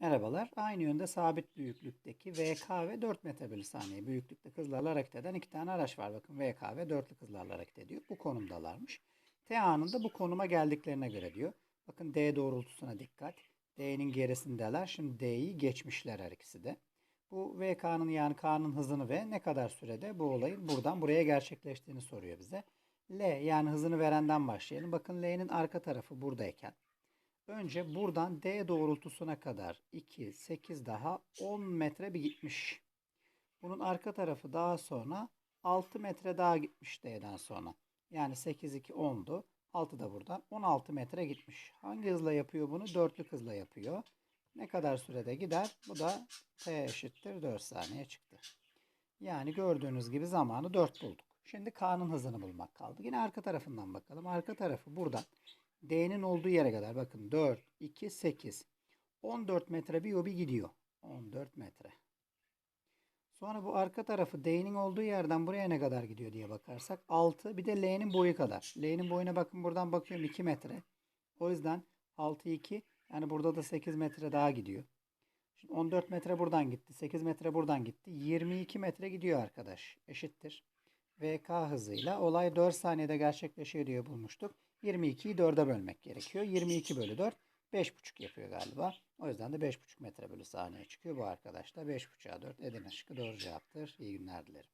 Merhabalar. Aynı yönde sabit büyüklükteki VK ve 4 metre bölü saniye büyüklükte hızlarla hareket eden iki tane araç var. Bakın VK ve 4'lük hızlarla hareket ediyor. Bu konumdalarmış. T anında bu konuma geldiklerine göre diyor. Bakın D doğrultusuna dikkat. D'nin gerisindeler. Şimdi D'yi geçmişler her ikisi de. Bu VK'nın yani K'nın hızını ve ne kadar sürede bu olayın buradan buraya gerçekleştiğini soruyor bize. L yani hızını verenden başlayalım. Bakın L'nin arka tarafı buradayken. Önce buradan D doğrultusuna kadar 2, 8 daha 10 metre bir gitmiş. Bunun arka tarafı daha sonra 6 metre daha gitmiş D'den sonra. Yani 8, 2, 10'du. 6 da buradan 16 metre gitmiş. Hangi hızla yapıyor bunu? Dörtlük hızla yapıyor. Ne kadar sürede gider? Bu da T eşittir 4 saniye çıktı. Yani gördüğünüz gibi zamanı 4 bulduk. Şimdi K'nın hızını bulmak kaldı. Yine arka tarafından bakalım. Arka tarafı buradan D'nin olduğu yere kadar bakın 4, 2, 8. 14 metre bir yobi gidiyor. 14 metre. Sonra bu arka tarafı D'nin olduğu yerden buraya ne kadar gidiyor diye bakarsak 6 bir de L'nin boyu kadar. L'nin boyuna bakın buradan bakıyorum 2 metre. O yüzden 6 2 yani burada da 8 metre daha gidiyor. Şimdi 14 metre buradan gitti. 8 metre buradan gitti. 22 metre gidiyor arkadaş. Eşittir. VK hızıyla olay 4 saniyede gerçekleşiyor diye bulmuştuk. 22'yi 4'e bölmek gerekiyor. 22 bölü 4 5,5 yapıyor galiba. O yüzden de 5,5 metre bölü saniye çıkıyor. Bu arkadaş da 5,5'a 4 Edirne şıkkı doğru cevaptır. İyi günler dilerim.